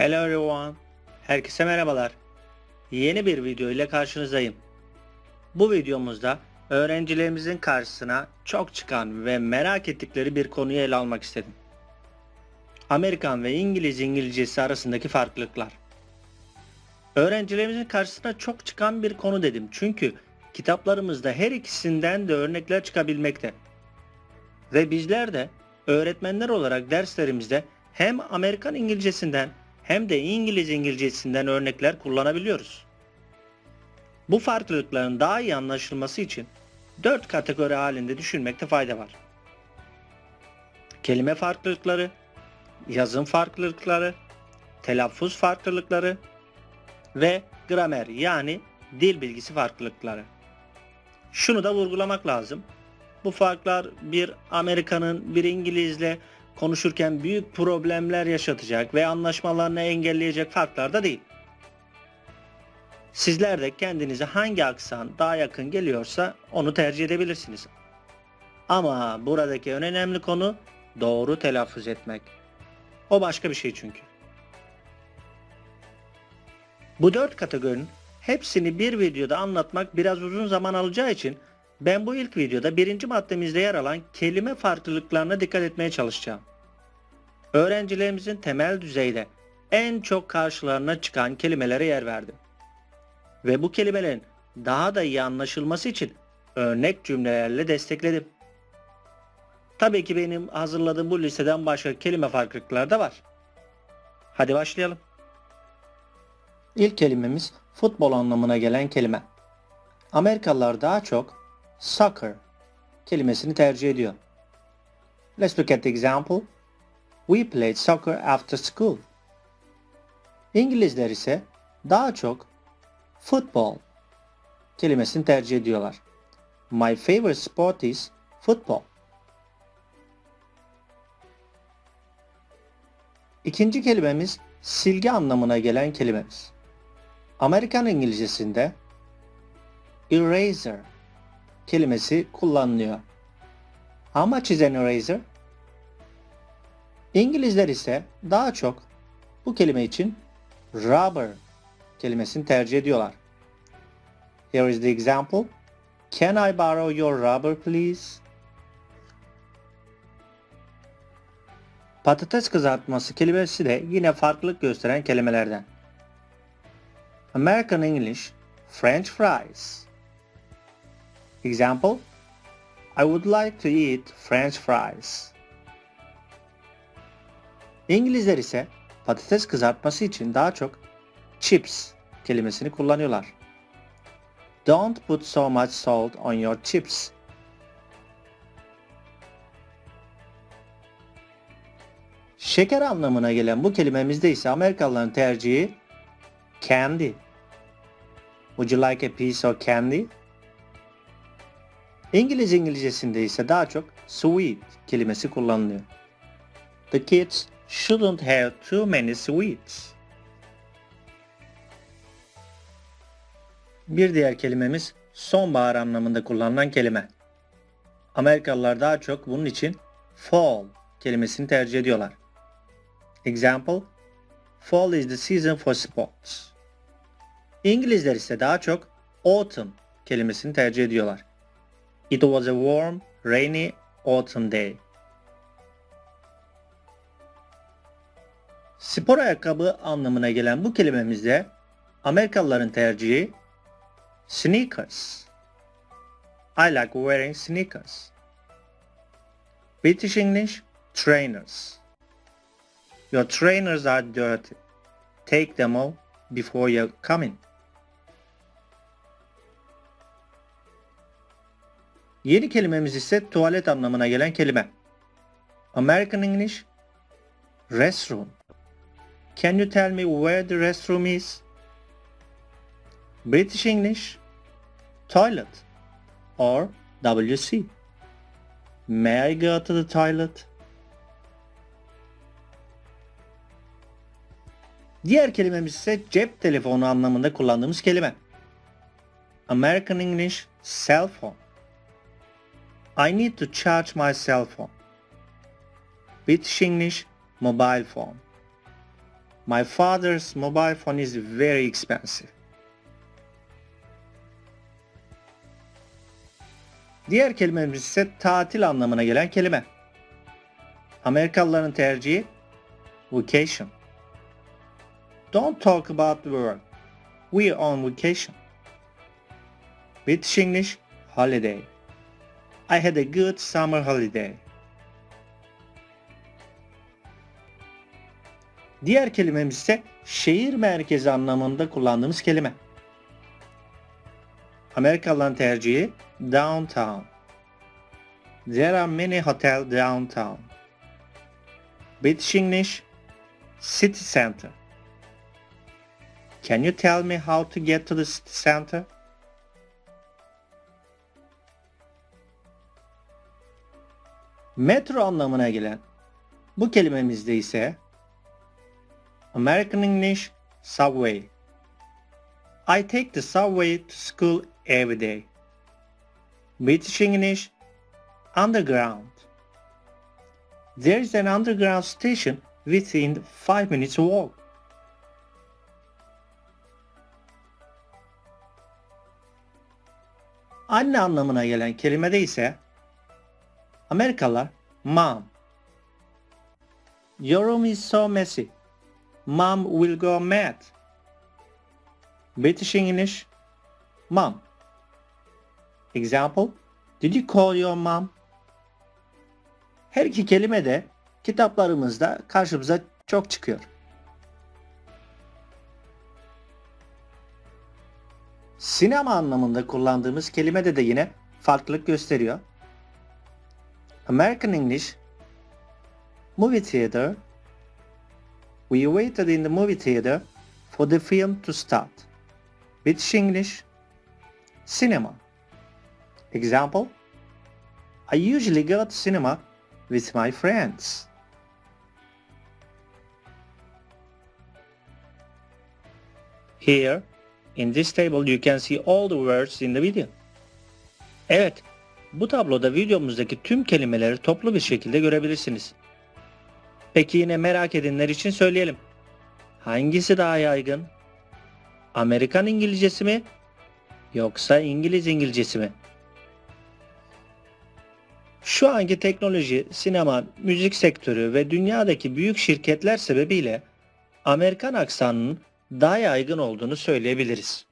Hello everyone. Herkese merhabalar. Yeni bir video ile karşınızdayım. Bu videomuzda öğrencilerimizin karşısına çok çıkan ve merak ettikleri bir konuyu ele almak istedim. Amerikan ve İngiliz İngilizcesi arasındaki farklılıklar. Öğrencilerimizin karşısına çok çıkan bir konu dedim. Çünkü kitaplarımızda her ikisinden de örnekler çıkabilmekte. Ve bizler de öğretmenler olarak derslerimizde hem Amerikan İngilizcesinden hem de İngiliz İngilizcesinden örnekler kullanabiliyoruz. Bu farklılıkların daha iyi anlaşılması için dört kategori halinde düşünmekte fayda var. Kelime farklılıkları, yazım farklılıkları, telaffuz farklılıkları ve gramer yani dil bilgisi farklılıkları. Şunu da vurgulamak lazım. Bu farklar bir Amerikanın bir İngilizle konuşurken büyük problemler yaşatacak ve anlaşmalarını engelleyecek farklar da değil. Sizler de kendinize hangi aksan daha yakın geliyorsa onu tercih edebilirsiniz. Ama buradaki en önemli konu doğru telaffuz etmek. O başka bir şey çünkü. Bu dört kategorinin hepsini bir videoda anlatmak biraz uzun zaman alacağı için ben bu ilk videoda birinci maddemizde yer alan kelime farklılıklarına dikkat etmeye çalışacağım. Öğrencilerimizin temel düzeyde en çok karşılarına çıkan kelimelere yer verdim. Ve bu kelimelerin daha da iyi anlaşılması için örnek cümlelerle destekledim. Tabii ki benim hazırladığım bu listeden başka kelime farklılıkları da var. Hadi başlayalım. İlk kelimemiz futbol anlamına gelen kelime. Amerikalılar daha çok soccer kelimesini tercih ediyor. Let's look at the example. We played soccer after school. İngilizler ise daha çok football kelimesini tercih ediyorlar. My favorite sport is football. İkinci kelimemiz silgi anlamına gelen kelimemiz. Amerikan İngilizcesinde eraser kelimesi kullanılıyor. How much is an eraser? İngilizler ise daha çok bu kelime için rubber kelimesini tercih ediyorlar. Here is the example. Can I borrow your rubber please? Patates kızartması kelimesi de yine farklılık gösteren kelimelerden. American English, French fries. Example, I would like to eat French fries. İngilizler ise patates kızartması için daha çok chips kelimesini kullanıyorlar. Don't put so much salt on your chips. Şeker anlamına gelen bu kelimemizde ise Amerikalıların tercihi candy. Would you like a piece of candy? İngiliz İngilizcesinde ise daha çok sweet kelimesi kullanılıyor. The kids shouldn't have too many sweets. Bir diğer kelimemiz sonbahar anlamında kullanılan kelime. Amerikalılar daha çok bunun için fall kelimesini tercih ediyorlar. Example, fall is the season for sports. İngilizler ise daha çok autumn kelimesini tercih ediyorlar. It was a warm, rainy autumn day. Spor ayakkabı anlamına gelen bu kelimemizde Amerikalıların tercihi sneakers. I like wearing sneakers. British English trainers. Your trainers are dirty. Take them off before you come in. Yeni kelimemiz ise tuvalet anlamına gelen kelime. American English restroom. Can you tell me where the restroom is? British English toilet or WC. May I go to the toilet? Diğer kelimemiz ise cep telefonu anlamında kullandığımız kelime. American English cell phone. I need to charge my cell phone. British English mobile phone. My father's mobile phone is very expensive. Diğer kelimemiz ise tatil anlamına gelen kelime. Amerikalıların tercihi vacation. Don't talk about the work. We're on vacation. British English holiday. I had a good summer holiday. Diğer kelimemiz ise şehir merkezi anlamında kullandığımız kelime. Amerikalıların tercihi downtown. There are many hotels downtown. British English city center. Can you tell me how to get to the city center? Metro anlamına gelen bu kelimemizde ise American English subway. I take the subway to school every day. British English underground. There is an underground station within 5 minutes walk. Anne anlamına gelen kelimede ise Amerikalılar mom. Your room is so messy. Mom will go mad. British English mom. Example Did you call your mom? Her iki kelime de kitaplarımızda karşımıza çok çıkıyor. Sinema anlamında kullandığımız kelimede de yine farklılık gösteriyor. American English Movie Theater We waited in the movie theater for the film to start. British English Cinema Example I usually go to cinema with my friends. Here, in this table you can see all the words in the video. Evet, bu tabloda videomuzdaki tüm kelimeleri toplu bir şekilde görebilirsiniz. Peki yine merak edenler için söyleyelim. Hangisi daha yaygın? Amerikan İngilizcesi mi? Yoksa İngiliz İngilizcesi mi? Şu anki teknoloji, sinema, müzik sektörü ve dünyadaki büyük şirketler sebebiyle Amerikan aksanının daha yaygın olduğunu söyleyebiliriz.